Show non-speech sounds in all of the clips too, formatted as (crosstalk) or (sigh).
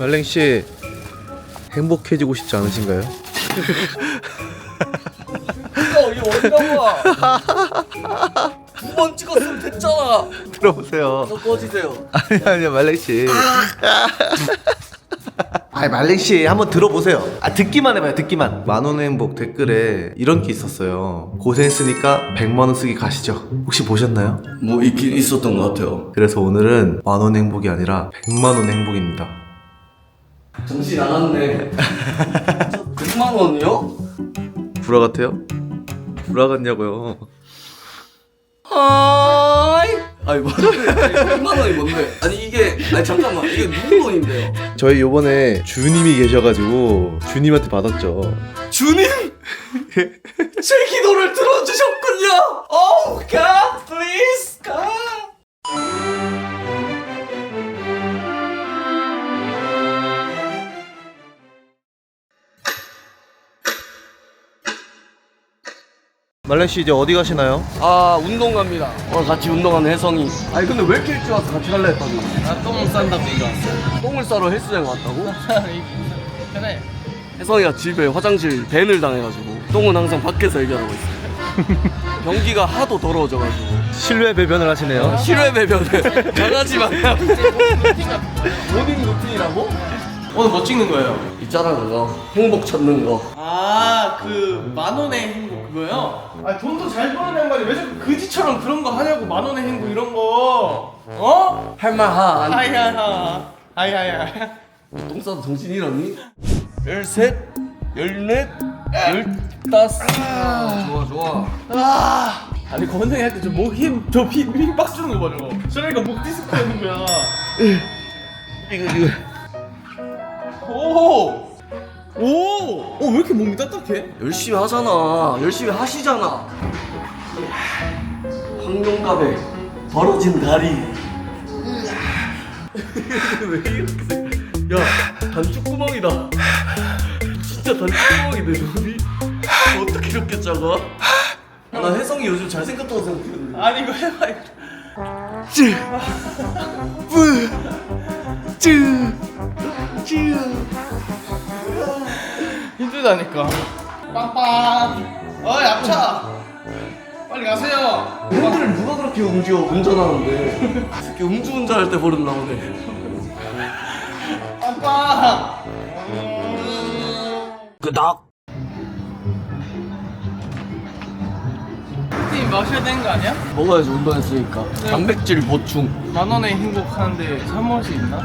말랭 씨 행복해지고 싶지 않으신가요? 야, 이게 어디가 두번 찍었으면 됐잖아. 들어보세요. 너 꺼지세요. 아니 아니요 말랭 씨. 아니 말랭 씨 한번 들어보세요. 아 듣기만 해봐요 듣기만. 만원의 행복 댓글에 이런 게 있었어요. 고생했으니까 100만 원 쓰기 가시죠. 혹시 보셨나요? 뭐 있긴 있었던 것 같아요. 그래서 오늘은 만원 행복이 아니라 100만 원 행복입니다. 정신 나갔네. (laughs) 100만 원이요? 불화 같아요? 불화 같냐고요? 하이. 아니 뭔데? 100만 원이 뭔데? 아니 이게 아니 잠깐만 이게 누구 돈인데요? 저희 요번에 주님이 계셔가지고 주님한테 받았죠. 주님 (laughs) 제 기도를 들어주셨군요. Oh God, please God. 말랭 씨 이제 어디 가시나요? 아 운동 갑니다. 어 같이 운동하는 혜성이. 아니 근데 왜 이렇게 일찍 와서 같이 갈래 했더니 나 똥을 싼다고 얘기 왔어. 똥을 싸러 헬스장 왔다고? (laughs) 편해. 혜성이가 집에 화장실 밴을 당해가지고 똥은 항상 밖에서 해결하고 있어요. (laughs) 변기가 하도 더러워져가지고 실외 배변을 하시네요. 실외 배변을 (laughs) 강아지 마냥 모닝 루틴이라고? 오늘 뭐 찍는 거예요? 있잖아 그거 행복 찾는 거 아, 그 만원의 행복 그거요? 아, 돈도 잘 버는 양반이 왜 자꾸 그지처럼 그런 거 하냐고 만 원의 행복 이런 거. 어? 할만한 하이하이하. 하이하이하. 똥 싸도 정신 잃었니? 열셋 열넷 열다섯 좋아 좋아 아. 아니 건강히 할때 저 목 힘, 저힘빡 주는 거 봐, 저거. 저러니까 목 디스크 하는 거야. 이거 이거 오! 오! 어, 왜 이렇게 몸이 딱딱해? 열심히 하잖아 열심히 하시잖아 황룡갑에 벌어진 다리 왜 이렇게 생- 야 단축구멍이다 진짜 단축구멍이네 눈이 어떻게 이렇게 작아? 나 혜성이 요즘 잘생겼다고 생각했는데 아니, 이거 해봐. 이거. 힘들다니까. 빵빵. 어이, 앞차. 빨리 가세요. 핸들을 누가 그렇게 음주 운전하는데 특히 음주 운전할 때 버릇 나오네 빵빵. 그닥 팀 마셔야 되는 거 아니야? 먹어야지 운동했으니까 단백질 보충 만 원에 행복하는데 사 먹을 수 있나?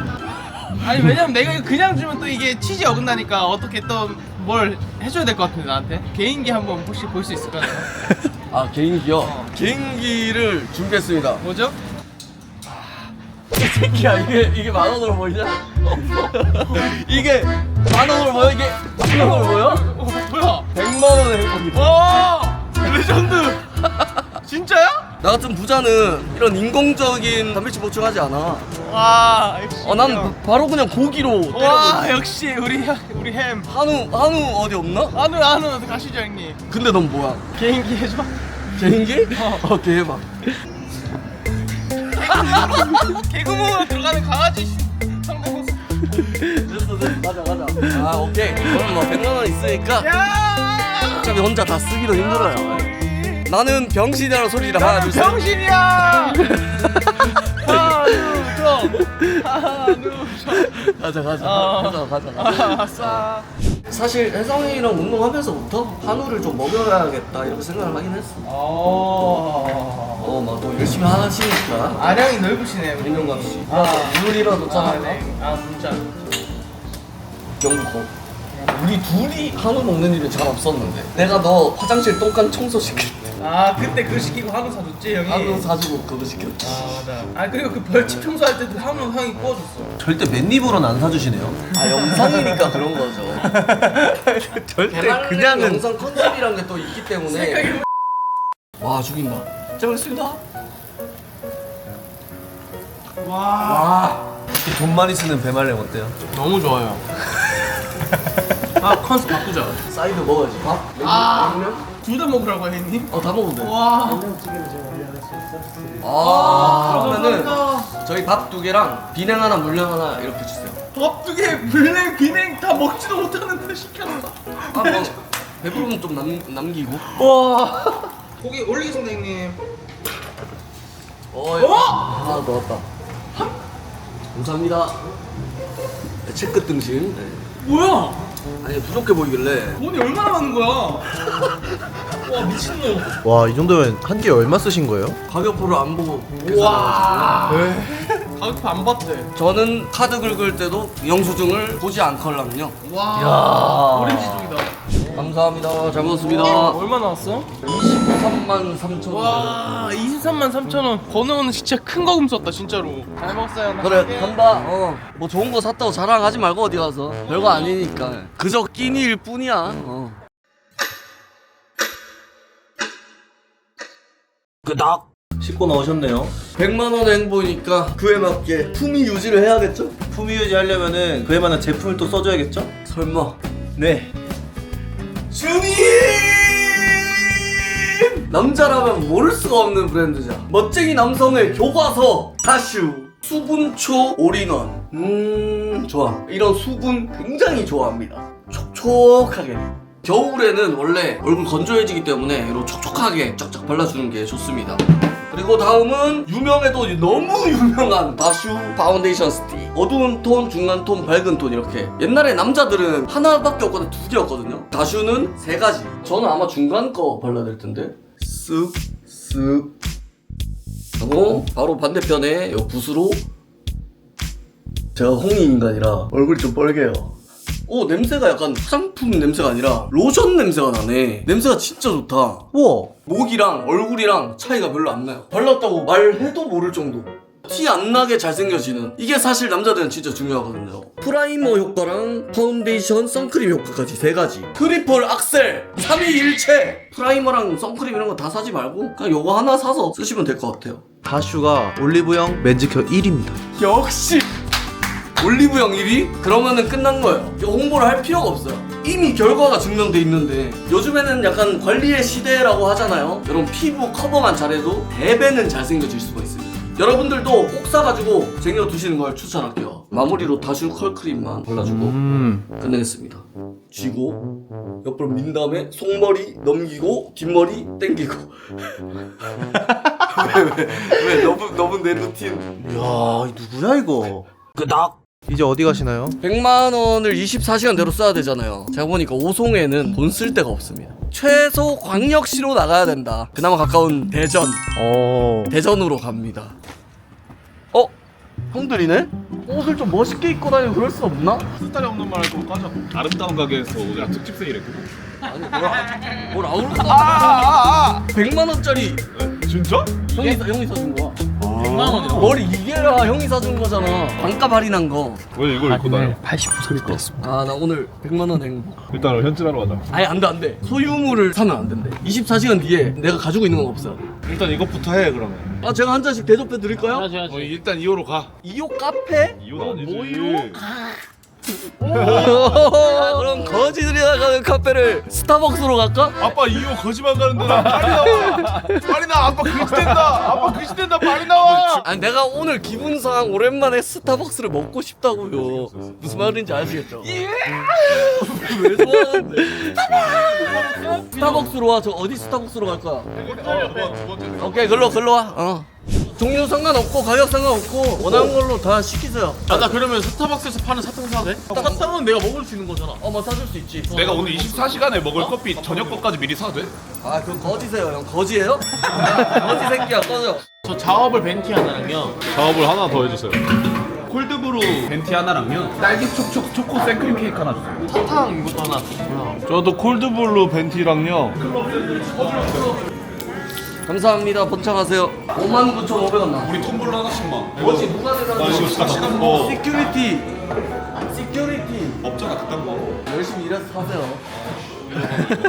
아니 왜냐면 내가 이거 그냥 주면 또 이게 취지 어긋나니까 어떻게 또 뭘 해줘야 될 것 같은데 나한테 개인기 한번 혹시 볼 수 있을까요? 아 개인기요? 어. 개인기를 준비했습니다 뭐죠? 이 새끼야 이게 이게 만 원으로 보이냐? (laughs) 이게 만 원으로 보여? 이게 만 원으로 보여? 어, 뭐야? 백만 원의 행복이다 와 레전드 진짜야? 나 같은 부자는 이런 인공적인 단백질 보충하지 않아. 와 역시 어, 난 바로 그냥 고기로 와 때려버리지 역시 우리 형- 우리 햄. 한우 한우 어디 없나? 안우 안우 가시죠 형님. 근데 넌 뭐야? 개인기 해줘. 개인기? (laughs) 어, 오케이 해봐 (laughs) 개구멍으로 들어가는 강아지 성대모사 됐어 됐어. 가자 가자. 아 오케이. 그럼 뭐 100만 원 있으니까 야! 어차피 혼자 다 쓰기도 힘들어요 나는 병신이라는 소리를 하나 둘 셋. 병신이야! 한우정 한우정 가자 가자. 어. 가자 가자 가자. 아싸. 사실 혜성이랑 운동하면서부터 한우를 좀 먹여야겠다 이렇게 생각을 하긴 했어. 어 어 막 또 열심히 하시니까. 아량이 넓으시네 우리. 민영갑 씨. 아. 물이라도 아, 짜라 네. 아 진짜. 경고 우리 둘이 한우 먹는 일은 잘 없었는데. 내가 너 화장실 똥간 청소 시킬 때 아 그때 그거 시키고 한우 사줬지 형이? 한우 사주고 그거 시켰지. 아 맞아. 아 그리고 그 벌집 청소할 때도 한우 형이 구워줬어. 절대 맨입으로는 안 사주시네요. 아 영상이니까 그런 거죠. (laughs) 절대 그냥은 그냥은 영상 컨셉이란 게 또 있기 때문에. 와 죽인다. 잘 먹겠습니다. 와. 와. 돈 많이 쓰는 배말랭 어때요? 너무 좋아요. (laughs) 아 컨셉 바꾸자. 사이드 먹어야지. 밥? 아. 냉면? 둘 다 먹으라고 형님 어다 먹으면 돼와 아, 아, 그러면은 감사합니다. 저희 밥 두 개랑 비냉 하나 물냉 하나 이렇게 주세요 밥두 개, 블랙, 비냉 다 먹지도 못하는데 시켰다. 아, 뭐 배부르면 좀 남, 남기고. 고기 올리겠습니다, 형님. 어, 야. 하나 넣었다. 감사합니다. 네, 체크 등심. 네. 뭐야? 아니 부족해 보이길래 돈이 얼마나 많은 거야? (laughs) 와 미친놈. 와 이 정도면 한개 얼마 쓰신 거예요? 가격표를 안 보고 와. 계산해가지고 가격표 안 봤대. 저는 카드 긁을 때도 영수증을 보지 않걸랑요. 와. 오렌지 쪽이다. 감사합니다. 잘 먹었습니다. 얼마 나왔어? 23만 3천 원. 와 23만 3천 원. 번호는 진짜 큰 거금 썼다 진짜로. 잘 먹었어요. 나 그래 갈게. 간다. 어. 뭐 좋은 거 샀다고 자랑하지 말고 어디 가서 별거 아니니까. 그저 끼니일 뿐이야. 어. 그닥 씻고 나오셨네요 100만 원 행보니까 그에 맞게 품위 유지를 해야겠죠? 품위 유지하려면은 그에 만한 제품을 또 써줘야겠죠? 설마 네 주님! 남자라면 모를 수가 없는 브랜드죠. 멋쟁이 남성의 교과서 다슈 수분초 올인원. 음 좋아. 이런 수분 굉장히 좋아합니다. 촉촉하게. 겨울에는 원래 얼굴 건조해지기 때문에 이런 촉촉하게 쫙쫙 발라주는 게 좋습니다. 그리고 다음은 유명해도 너무 (laughs) 유명한 다슈 파운데이션 스틱 어두운 톤, 중간 톤, 밝은 톤 이렇게. 옛날에 남자들은 하나밖에 없거든. 두 개였거든요. 다슈는 세 가지. 저는 아마 중간 거 발라야 될 텐데. 쓱쓱. 하고 바로 반대편에 요 붓으로. 제가 홍이 인간이라 얼굴 좀 빨개요 오 냄새가 약간 화장품 냄새가 아니라 로션 냄새가 나네 냄새가 진짜 좋다 우와 목이랑 얼굴이랑 차이가 별로 안 나요. 발랐다고 말해도 모를 정도. 티 안 나게 잘생겨지는 이게 사실 남자들은 진짜 중요하거든요. 프라이머 효과랑 파운데이션, 선크림 효과까지 세 가지. 트리플 악셀, 3위일체. 프라이머랑 선크림 이런 거 다 사지 말고 그냥 요거 하나 사서 쓰시면 될 것 같아요. 다슈가 올리브영 맨즈케어 1위입니다 역시 올리브영 1위? 그러면은 끝난 거예요. 홍보를 할 필요가 없어요. 이미 결과가 증명돼 있는데 요즘에는 약간 관리의 시대라고 하잖아요. 여러분 피부 커버만 잘해도 대배는 잘생겨질 수가 있습니다. 여러분들도 꼭 사가지고 쟁여두시는 걸 추천할게요. 마무리로 다슈 컬크림만 발라주고 음 끝내겠습니다. 쥐고 옆으로 민 다음에 속머리 넘기고 뒷머리 땡기고 (laughs) 왜 왜 왜 너무 너무 내 루틴 이야 누구야 이거 그닥 이제 어디 가시나요? 100만 원을 24시간 대로 써야 되잖아요. 제가 보니까 오송에는 돈 쓸 데가 없습니다. 최소 광역시로 나가야 된다. 그나마 가까운 대전. 어 대전으로 갑니다. 어? 형들이네? 옷을 좀 멋있게 입고 다니고 그럴 수 없나? 스타일 없는 말좀 꺼져. 아름다운 가게에서 오늘 특집 세일했고. 아니 뭘 아우르다. 아, 100만 원짜리 진짜? 형이 사, 형이 사준 거야. 100만 원이라고. 뭘 이게라 형이 사준 거잖아. 반값 할인한 거. 왜 이걸 입고 다녀? 80% 뺐습니다. 아 나 오늘 100만 원 행복. 일단 현질하러 가자. 아니 안돼 안돼. 소유물을 사면 안 된대. 24시간 뒤에 내가 가지고 있는 건 없어. 일단 이것부터 해 그러면. 아 제가 한 잔씩 대접해 드릴까요? 어, 일단 2호로 가. 2호 카페? 2호는 아니지. 뭐요? 그럼 거지들이 나 가는 카페를 스타벅스로 갈까? 아빠 2호 거지만 가는데 나 빨리 나와. 빨리 나. 아빠 글씨 된다. 아빠 글씨 된다. 빨리 나와. 아니 내가 오늘 기분상 오랜만에 스타벅스를 먹고 싶다고요 무슨 말인지 아시겠죠? 왜 좋아하는데? 스타벅스로 와저 어디 스타벅스로 갈 거야? 오케이 글로 글로 와 어. 종류 상관없고 가격 상관없고 원하는 걸로 다 시키세요 아 나 그러면 스타벅스에서 파는 사탕 사도 돼? 사탕은 내가 먹을 수 있는 거잖아. 어뭐 사줄 수 있지 내가 오늘 24시간에 먹을 커피 저녁 거까지 미리 사도 돼? 아 그럼 거지세요 형 거지예요? (laughs) 거지 새끼야 꺼져 저 자업을 벤티 하나랑요. 작업을 하나 더 해주세요. 콜드브루 벤티 하나랑요. 딸기 촉촉 초코 생크림 케이크 하나 주세요. 사탕 이것도 하나 주고요. 저도 콜드브루 벤티랑요. 감사합니다. 번창하세요. 59,500원 나 우리 텀블러 하나씩만. 뭐지 누가 나 지금 4시간 뭐 시큐리티. 시큐리티. 없잖아 그딴 거. 열심히 일해서 사세요. (laughs)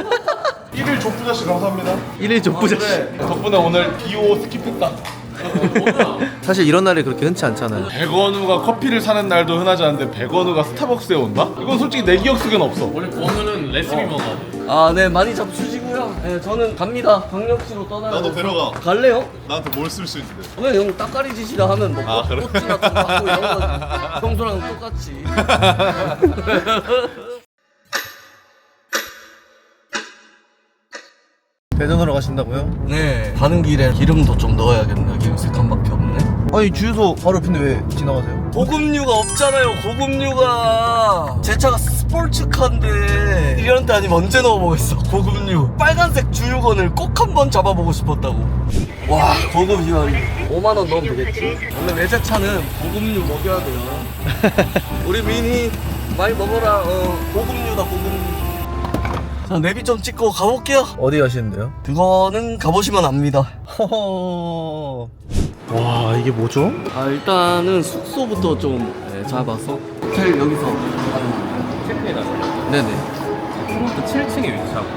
1일 족부자씨 감사합니다. 1일 족부자 그래. 덕분에 오늘 비오 스킵했다. (laughs) 사실 이런 날이 그렇게 흔치 않잖아요 백원우가 커피를 사는 날도 흔하지 않은데 백원우가 스타벅스에 온다? 이건 솔직히 내 기억 속엔 없어. 원래 번호는 레시피 먹어야 돼. 아 네 많이 잡수시고 가시고요. 네, 저는 갑니다. 강력시로 떠나요. 나도 데려가. 갈래요? 나한테 뭘 쓸 수 있는데? 그냥 형 따까리 짓이라 하면 뭐 아, 그래? 꽃 같은 거 갖고 이런 거 평소랑 똑같이. (laughs) 대전으로 가신다고요? 네. 가는 길에 기름도 좀 넣어야겠네. 기름색 한 바퀴 없네. 아니 주유소 바로 옆인데 왜 지나가세요? 고급류가 없잖아요. 고급류가 제 차가 스포츠카인데 1년 때 아니면 언제 넣어보겠어. 고급류. 빨간색 주유건을 꼭 한번 잡아보고 싶었다고. 와 고급류 5만 원 넣으면 되겠지. 원래 외제차는 고급류 먹여야 돼요. 우리 미니 많이 먹어라. 어, 고급류다 고급류. 자 내비 좀 찍고 가볼게요. 어디 가시는데요? 그거는 가보시면 압니다. 허허 와 이게 뭐죠? 아 일단은 숙소부터 좀 네, 잡아서 호텔 여기서. 체크해놨어요. 네네. 프론트 7층에 위치하고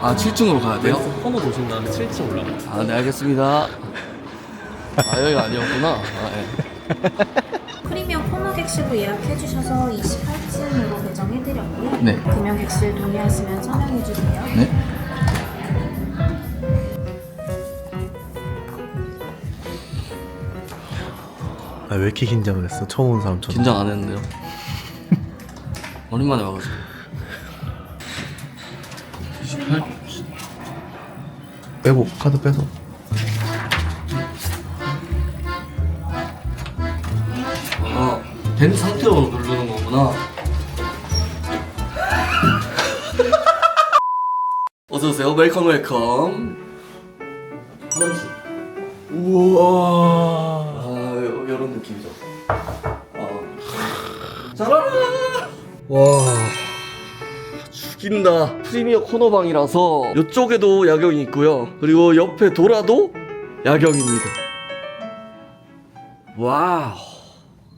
아 7층으로 가야 돼요? 왼쪽 코너 도신 다음에 7층 올라가요. 아 네 알겠습니다. 아 여기가 아니었구나. 아, 예. 프리미엄 코너 객실로 예약해주셔서 28층으로 배정 해드렸고요. 네. 금연 객실 동의하시면 서명해 주세요. 네. 아 왜 이렇게 긴장을 했어? 처음 온 사람처럼 긴장 안 했는데요. (laughs) 오랜만에 와가지고. 28? 빼고 카드 빼서 아, 된 상태로 누르는 어서 오세요. 웰컴 웰컴. 화장실. 우와. 아, 요- 요런 느낌이죠. 아. 짜라라. 와. 죽인다. 프리미어 코너방이라서 이쪽에도 야경이 있고요. 그리고 옆에 돌아도 야경입니다. 와우.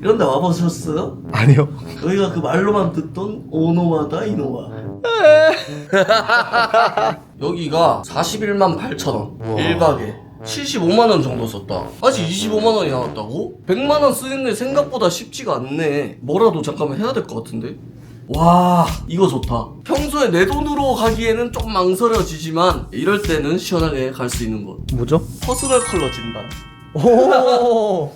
이런 데 와보셨어요? 아니요. 여기가 그 말로만 듣던 오노와다 이노와 (laughs) 여기가 41만 8천 원. 1박에. 75만 원 정도 썼다. 아직 25만 원이 나왔다고? 100만 원 쓰는데 생각보다 쉽지가 않네. 뭐라도 잠깐만 해야 될 것 같은데? 와 이거 좋다. 평소에 내 돈으로 가기에는 좀 망설여지지만 이럴 때는 시원하게 갈 수 있는 곳. 뭐죠? 퍼스널 컬러 진단. 오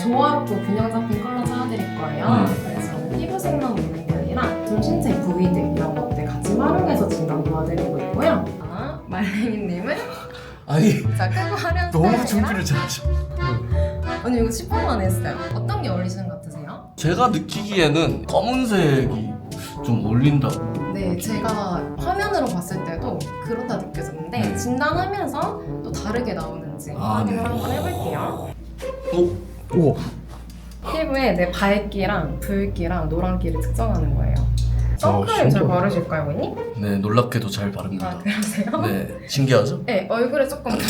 조화롭고 균형 잡힌 컬러 찾아드릴 거예요. 그래서 피부 색만 부분들이랑 좀 신체 부위들 이런 것들 같이 활용해서 진단 도와드리고 있고요. 아, 말랭이님은 (laughs) 아니 자 끄고 하려는 너무 준비를 잘하셔 아니 이거 10분만 했어요. 어떤 게 어울리시는 것 같으세요? 제가 느끼기에는 검은색이 좀 어울린다고. 네, 제가 화면으로 봤을 때도 그렇다 느껴졌는데 네. 진단하면서 또 다르게 나오는지 아, 확인을 네. 한번 해볼게요. 어? 오 피부에 내 밝기랑 붉기랑 노란기를 특정하는 거예요. 선크림 잘 바르실까요, 언니? 네, 놀랍게도 잘 아, 바릅니다. 그러세요? 네, 신기하죠? 네, 얼굴에 조금 (laughs)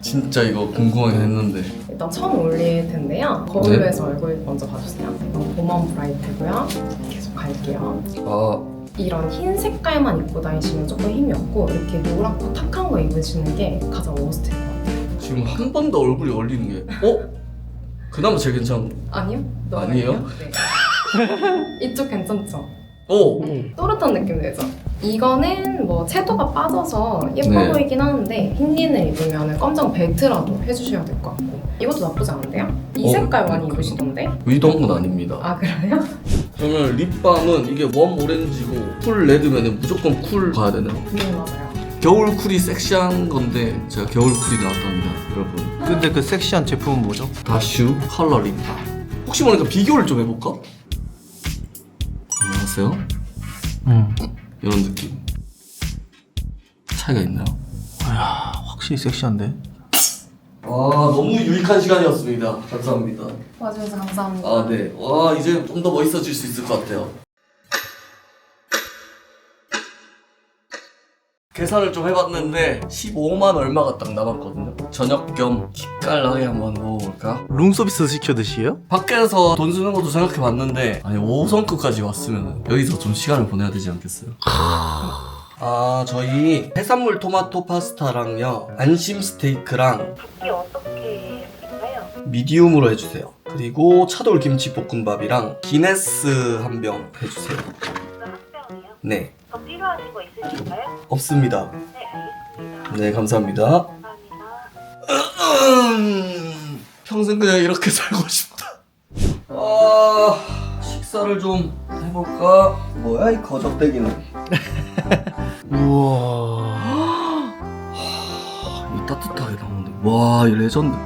진짜 이거 궁금하긴 했는데. 일단 처음 올릴 텐데요. 거울로 해서 얼굴 먼저 봐주세요. 이건 봄원 브라이트고요. 계속 갈게요. 아, 이런 흰 색깔만 입고 다니시면 조금 힘이 없고 이렇게 노랗고 탁한 거 입으시는 게 가장 같아요. 지금 한 번 더 얼굴이 얼리는 게. 어? 그나마 제일 괜찮은. 아니요? 너무 아니에요? 네. (laughs) 이쪽 괜찮죠? 오! 또렷한 느낌 내죠? 이거는 뭐 채도가 빠져서 예뻐 네. 보이긴 하는데 흰린을 입으면 검정 벨트라도 해주셔야 될 것 같고 이것도 나쁘지 않은데요? 이 어, 색깔 많이 그- 입으시던데? 의도한 건 아닙니다. 아 그래요? 그러면 립밤은 이게 웜 오렌지고 쿨 레드면 무조건 쿨 가야 되나요? 네 맞아요 겨울 쿨이 섹시한 건데 제가 겨울 쿨이 나왔답니다, 여러분. 근데 그 섹시한 제품은 뭐죠? 다슈 컬러 립밤. 혹시 모르니까 비교를 좀 해볼까? 안녕하세요. 음 이런 느낌. 차이가 있나요? 아, 확실히 섹시한데 아 너무 유익한 시간이었습니다. 감사합니다. 와주셔서 감사합니다 아 네. 와 이제 좀 더 멋있어질 수 있을 것 같아요. 계산을 좀 해봤는데 15만 얼마가 딱 남았거든요. 저녁 겸 기깔나게 한번 먹어볼까? 룸서비스 시켜 드시에요? 밖에서 돈 쓰는 것도 생각해봤는데 아니 5성급까지 왔으면 여기서 좀 시간을 보내야 되지 않겠어요? 아 저희 해산물 토마토 파스타랑요 안심 스테이크랑 어떻게? 미디움으로 해주세요 그리고 차돌 김치 볶음밥이랑 기네스 한 병 해주세요. 네. 더 필요하신 거 있으실까요? 없습니다. 네, 알겠습니다. 네, 감사합니다. 감사합니다. 음, 평생 그냥 이렇게 (laughs) 살고 싶다. 아, 식사를 좀 해볼까? 뭐야, 이 거적대기는. (laughs) 우와. (gasps) 이 따뜻하게 나오는데. 와, 이 레전드.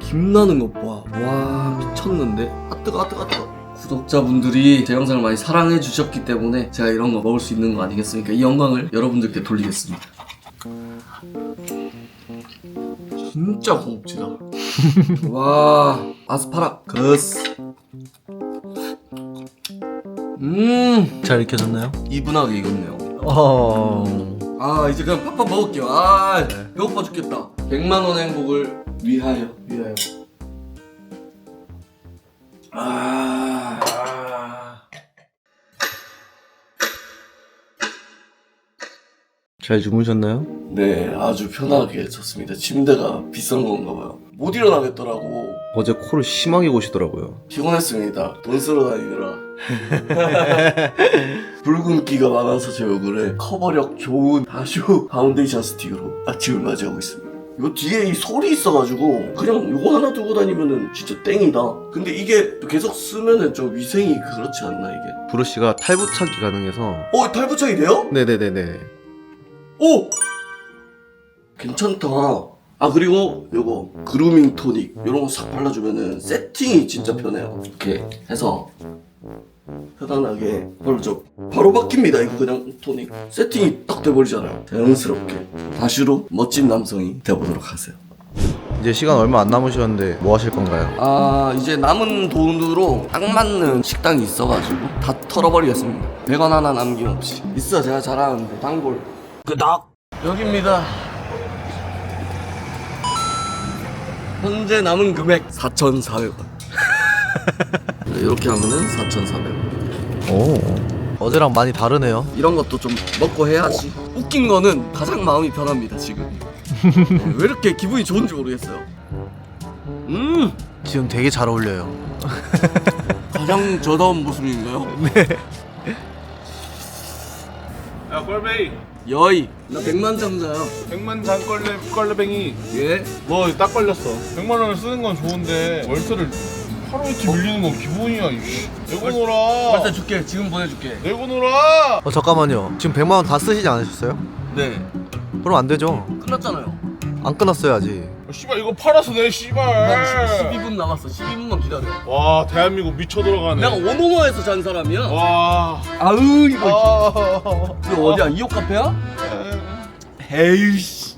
김 나는 것 봐. 와, 미쳤는데? 아, 뜨거, 아, 뜨거, 아, 뜨거. 구독자분들이 제 영상을 많이 사랑해 주셨기 때문에 제가 이런 거 먹을 수 있는 거 아니겠습니까? 이 영광을 여러분들께 돌리겠습니다. 진짜 고급지다. (laughs) 와, 아스파라거스. 음, 잘 익혀졌나요? 이분하게 익었네요. 어... 아, 이제 그냥 팍팍 먹을게요. 아, 배고파 죽겠다. 100만 원 행복을 위하여, 위하여. 잘 주무셨나요? 네, 아주 편하게 졌습니다. 침대가 비싼 건가 봐요. 못 일어나겠더라고. 어제 코를 심하게 고시더라고요. 피곤했습니다. 돈 쓰러 다니느라. (laughs) 붉은 기가 많아서 제 얼굴에 커버력 좋은 다슈 파운데이션 스틱으로 아침을 맞이하고 있습니다. 요 뒤에 이 솔이 있어가지고 그냥 요거 하나 두고 다니면은 진짜 땡이다. 근데 이게 계속 쓰면은 좀 위생이 그렇지 않나 이게? 브러쉬가 탈부착이 가능해서 어 탈부착이 돼요? 네네네네 오! 괜찮다. 아 그리고 요거 그루밍 토닉 요런 거 싹 발라주면은 세팅이 진짜 편해요. 이렇게 해서 편안하게 바로 저 바로 바뀝니다 이거 그냥 토닉 세팅이 딱 돼버리잖아요. 자연스럽게 다시로 멋진 남성이 되어보도록 하세요. 이제 시간 얼마 안 남으셨는데 뭐 하실 건가요? 아 이제 남은 돈으로 딱 맞는 식당이 있어가지고 다 털어버리겠습니다 100원 하나 남김없이 있어 제가 잘하는데 단골 끄덕 여기입니다. 현재 남은 금액 4,400원. (laughs) 이렇게 하면은 4,400원. 오. 어제랑 많이 다르네요. 이런 것도 좀 먹고 해야지. 웃긴 거는 가장 마음이 편합니다 지금. 네, 왜 이렇게 기분이 좋은지 모르겠어요. 음! 지금 되게 잘 어울려요. 가장 저다운 모습인가요? 야 꼴뱅이 여이 나 백만 장자야. 백만 장걸레 걸레뱅이. 예? 너 딱 걸렸어. 100만 원을 쓰는 건 좋은데 월세를 하루 이틀 밀리는 건 기본이야 이씨 내고 놀아 월세 줄게. 지금 보내줄게. 내고 놀아 어 잠깐만요. 지금 100만 원 다 쓰시지 않으셨어요? 네. 그럼 안 되죠. 끝났잖아요. 안 끊었어요 아직 아, 씨발 이거 팔아서 내난 씨발. 12분 남았어. 12분만 기다려. 와 대한민국 미쳐 들어가네. 내가 오노노에서 잔 사람이야. 와. 아으 이거. 아. 이거 어디야? 이호 카페야? 에이씨.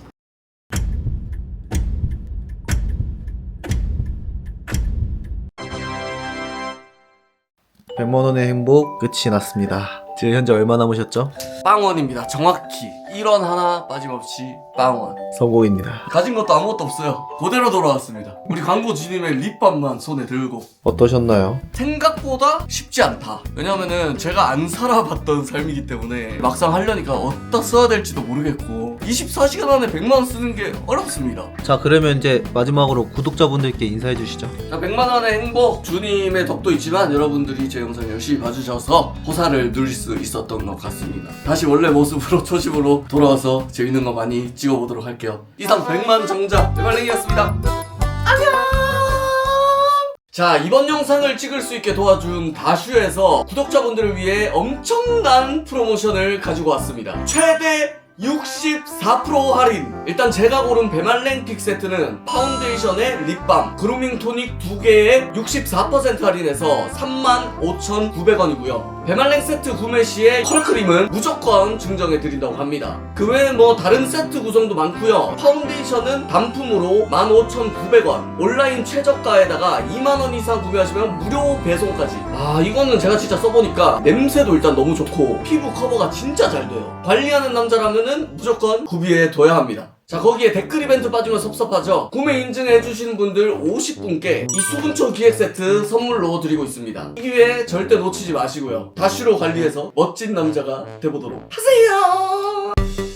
100만 원의 행복 끝이 났습니다. 지금 현재 얼마 남으셨죠? 빵원입니다 정확히 1원 하나 빠짐없이 빵원 성공입니다 가진 것도 아무것도 없어요 그대로 돌아왔습니다 우리 광고 주님의 립밤만 손에 들고 어떠셨나요? 생각보다 쉽지 않다. 왜냐면은 제가 안 살아봤던 삶이기 때문에 막상 하려니까 어디다 써야 될지도 모르겠고 24시간 안에 100만 원 쓰는 게 어렵습니다. 자 그러면 이제 마지막으로 구독자분들께 인사해 주시죠 자, 100만 원의 행복 주님의 덕도 있지만 여러분들이 제 영상 열심히 봐주셔서 호사를 누릴 수 있었던 것 같습니다. 다시 원래 모습으로 (laughs) 초심으로 돌아와서 재밌는 거 많이 찍어보도록 할게요. 이상 100만 정자 대발랭이었습니다. 자 이번 영상을 찍을 수 있게 도와준 다슈에서 구독자분들을 위해 엄청난 프로모션을 가지고 왔습니다 최대 64% 할인. 일단 제가 고른 베말랭픽 세트는 파운데이션에 립밤 그루밍 토닉 두 개에 64% 할인해서 35,900원이고요. 베말랭 세트 구매 시에 컬크림은 무조건 증정해 드린다고 합니다. 그 외에 뭐 다른 세트 구성도 많고요. 파운데이션은 단품으로 15,900원 온라인 최저가에다가 2만원 이상 구매하시면 무료 배송까지. 아 이거는 제가 진짜 써보니까 냄새도 일단 너무 좋고 피부 커버가 진짜 잘 돼요. 관리하는 남자라면 은 무조건 구비해 둬야 합니다. 자 거기에 댓글 이벤트 빠지면 섭섭하죠? 구매 인증해 주시는 분들 50분께 이 수분초 기획 세트 선물로 드리고 있습니다. 이 기회 절대 놓치지 마시고요. 다슈로 관리해서 멋진 남자가 돼보도록 하세요